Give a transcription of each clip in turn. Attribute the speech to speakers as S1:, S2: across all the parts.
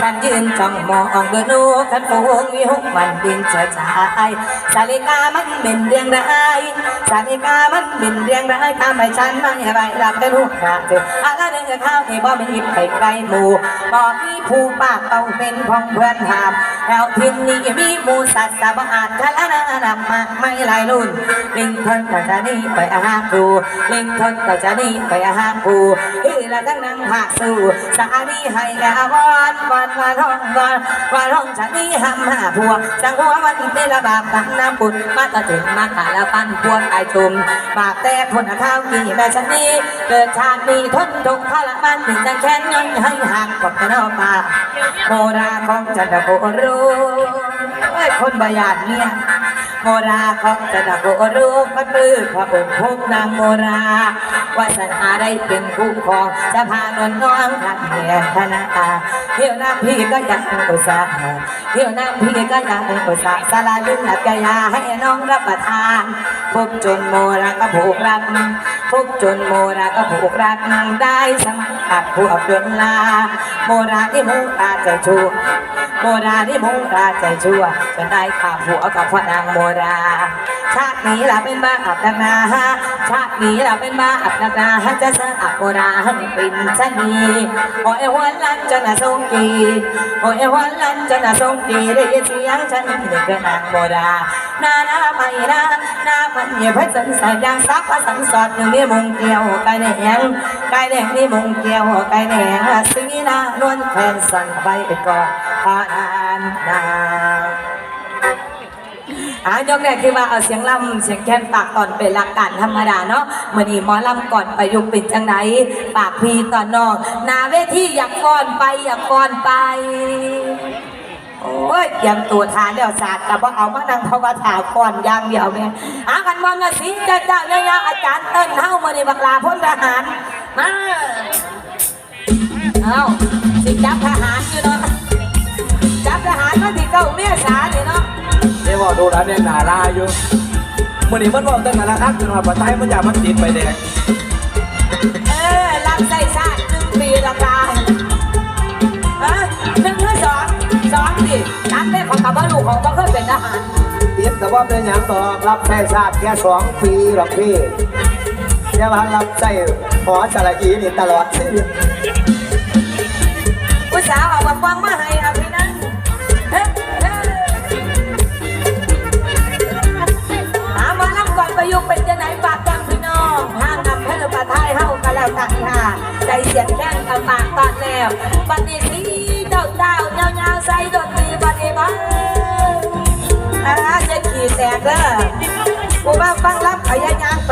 S1: ฉันยืนจ้องมองดูนูขันฟูงวิหกมันบินเฉยชายสาลิกามันเป็นเรื่องร้ายสาลิกามันเป็นเรื่องร้ายทำให้ฉันไม่ไรหลับได้ลูกหาเธออะไรเรื่อข้าวที่บ่มีไปไกลหมู่บอกมีผู้ปากต้องเป็นของเพื่อนหามแล้วทินนี้มีหมูสัตว์สบอาดทะละนานำมาไม่หลายรุ่นลิงทนก็จะนี่ไปอาหาครูลิงทนก็จะนี่ไปอาหาครูที่ละทั้งนั่งหากสู่สานีให้แกวอนวอนว่าร้องวอนวอนร้องฉันนี่ห้ำหาพวกจังหัววันที่ระบาปกันน้ำปุดมาตะถึงมาขาละปันพวกไอชุมบากแต่คนข้าวกี่แม่ฉันนี่เกิดชาตินี้ทนทุกข์ทรมานถึงจะแค้นย่อยให้ห่างกับกันอกมาโมราของจันทโกรู้เอ้ยคนบายานเนี่ย โมราของจะดับโอรูปพระปื้อพระองค์พงนางโมราวาสนาได้เป็นคู่ครองจะพานนน้องทันเหียนธนาเที่ยวน้ำพี่ก็ยังอุตส่าห์เที่ยวน้ำพี่ก็ยังอุตส่าห์สลาลึกหลับกายาให้น้องรับประทานพบจนโมราก็ผูกรักพบจนโมราก็ผูกรักได้สมัค รกับพวกเดือนลาโมราที่มูตาใจชูโมราที่มูราใจชั่วจะได้ข่าผัวกับพ่อนางโมราชาตินี้เราเป็นบ้าอับดักนาชาตินี้เราเป็นบ้าอับดักนาจะสะอาดโมราให้เป็นชนีโอ้ยหัวลันจนน่ะทรงกีโอ้ยหัวลันจนน่ะทรงกีได้ยินเสียงฉันนี่ก็นางโมรา นานาไม่นานามันเหยียบสันสายยางซักพระสันสอดหนึ่งนี่มงเกี่ยวไก่แดงไก่แดงนี่มงเกี่ยวไก่แดงสีนานวลแฟนสั่นไปก่อนพานนาอ่ายกแรกคือว่าเอาเสียงลำเสียงแคนปากตอนเป็นหลักการธรรมดาเนาะมื่อนี้หมอลำก่อนประยุกต์เป็นจังไหนปากพีตอนนอกนาเวทีอยากก่อนไปอยากก่อนไป โอ้ยยังตัวทานเดียวศาสตร์แต่ว่าเอามานั่งภาวถาก่อนอย่างเดียวแม่อากันมองละสิจะเจ้าเนี่ยอาจารย์เติ้นเฮ้ามาในบักลาพ้นทหารมาเอาสิจับทหารอยู่เนาะจับทหารมาที่เก้าเมียสาเนี่ยเนาะ
S2: เดี๋ยวบอกดูแลเนี่ยหนาลาอยู่มื่อนี้มันบอกตั้งแต่ละครั้งจนว่าปัจจัยมันอยากมันติดไปแดง
S1: ว่าเป็น
S2: อย่างต่อรับใช้ชาติแค่สองปีหรอกพี่เดี๋ยวมารับใช้หอสระอีนี่ตลอดชีวิต
S1: อุตสาห์เอามาฟังมาให้เอาพี่นั้นเฮ้เฮ้หามารับก่อนประยุกต์เป็นจะไหนฝากจังพี่น้องห้างนำเพื่อนประทายเฮากันแล้วกันค่ะใจเสียงแข้งกับปากตอนแล้ว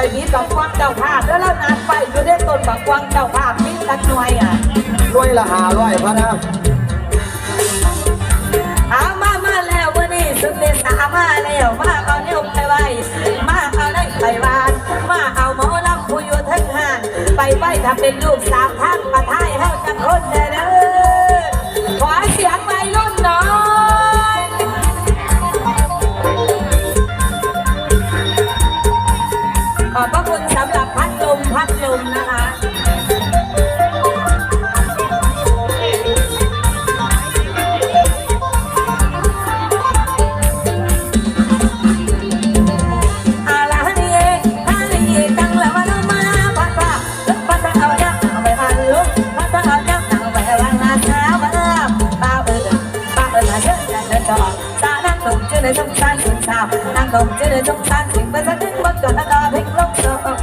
S1: ไปมีบักกวางเจ้าภาพแล้วเรานานไปอยู่ได้ต้นบักกวางเจ้าภาพมีตักหน่วยอะ
S2: ด้วยละหาร้อยพะนะ
S1: เอามามาแล้ววันนี้สุดเดสามาแล้วมาเอาเร็วไปไว้มาเอาได้ไปวานมาเอาหมอลำผู้อยู่ทั้งห้านไปไว้ถ้าเป็นลูกสามท่านประทายเฮาจังคนเอบพระคุณสำหรับพัดลมพัดลมนะคะอาลาฮันเยฮั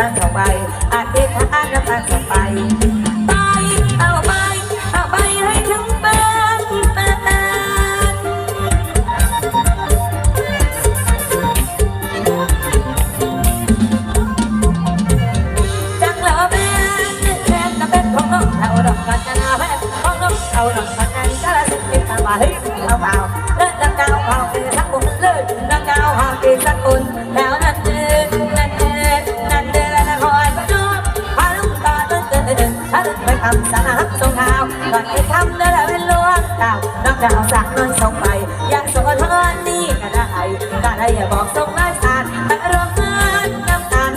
S1: ทางเข้าไปอาจเป็นทางน้ำตาลเข้าไปไปเอาไปเอาไปให้ทั้งบ้านบ้านจังเหล่าแม่แม่น่ะเป็นของน้องเอาดอกกันนะแม่ของน้องเอาดอกกันนะจะละสิบปีมาให้เอาเปล่าเลิกแล้วก้าวเอาเป็นสักคนเลิกแล้วก้าวเอาเป็นสักคน ลาเป็นลวงตาน้องดาวสักน้อยส่งไป อยากส่งเธอนนี่ก็ได้ก็ได้อย่าบอกส่งได้สารแต่รวมเงินน้ำกัน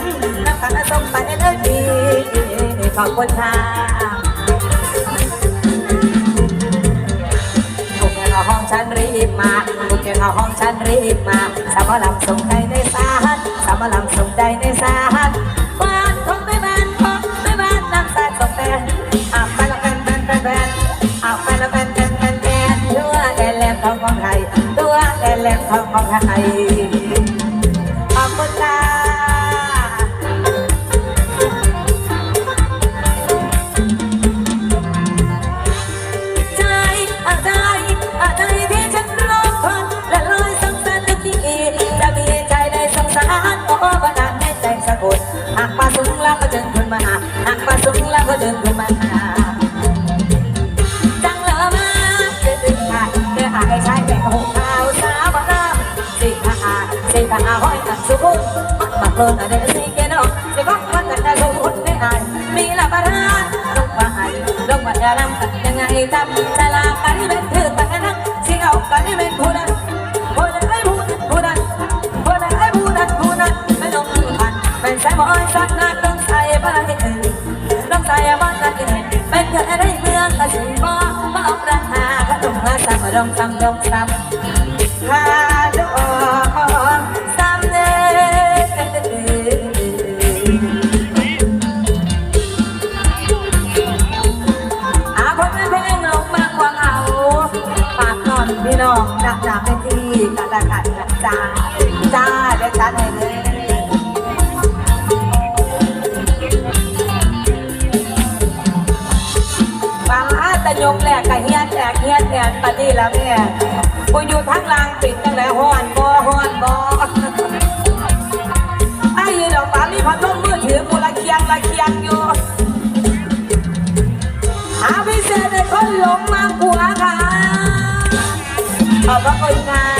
S1: น้ำกันส่งไปเลยดีขอบคุณค่ะทุกอย่างเอาห้องฉันรีบมาทุกอย่างเอาห้องฉันรีบมา สามลำส่งใจในสารสามลำส่งใจในสารบ้านของไม่บ้านของไม่บ้านน้ำตาส่งแต่อะไปละกันแฟนแฟน แฟนอะไปละกันแฟนแฟนแฟนตัวแดนแหลมทองของไทยตัวแดนแหลมทองของไทยขอบคุณค่ะใจอะไรอะไรที่ฉันรอคอยและลอยสงสารจะมีจะมีใจในสงสารโอ้บันดาลในใจสะกดหากมาสูงแล้วก็เดินขึ้นมาหากมาสูงแล้วก็เดินขึ้นมา มาเพิ่นอะไรสิแกน้องสิก้องมันกันได้ทุกคนไม่อายมีละบารานลงมาให้ลงมาจะนำกันยังไงทำจะลากันเป็นถือแต่นั้นสิเอากันเป็นผู้นั้นผู้นั้นไอ้ผู้นั้นผู้นั้นผู้นั้นไอ้ผู้นั้นผู้นั้นไม่ต้องผ่านเป็นสายบอยสักนัดต้องใส่บ้านให้อื่นต้องใส่บ้านกันอื่นเป็นกันได้เมืองก็สิบ่บ่เอาราคาก็ต้องหาซ้ำดองซ้ำดองซ้ำ อนำน้องดักดักในที่กันละกันจ้าจ้าเดี๋ยวจ้าให้เลยฟังอาตะยงแหลกกะเฮียแหลกเฮียแหลกปะนี่แล้วเนี่ยกูอยู่ทั้งลางปิดตั้งแต่ห้อนบอห้อนบอไอ้ยีดอกปามีพัดลมมือถือกูละเคียงละเคียงอยู่หาพิเศษในคนหลงมากกว่าค่ะ ขอบพระคุณค่ะ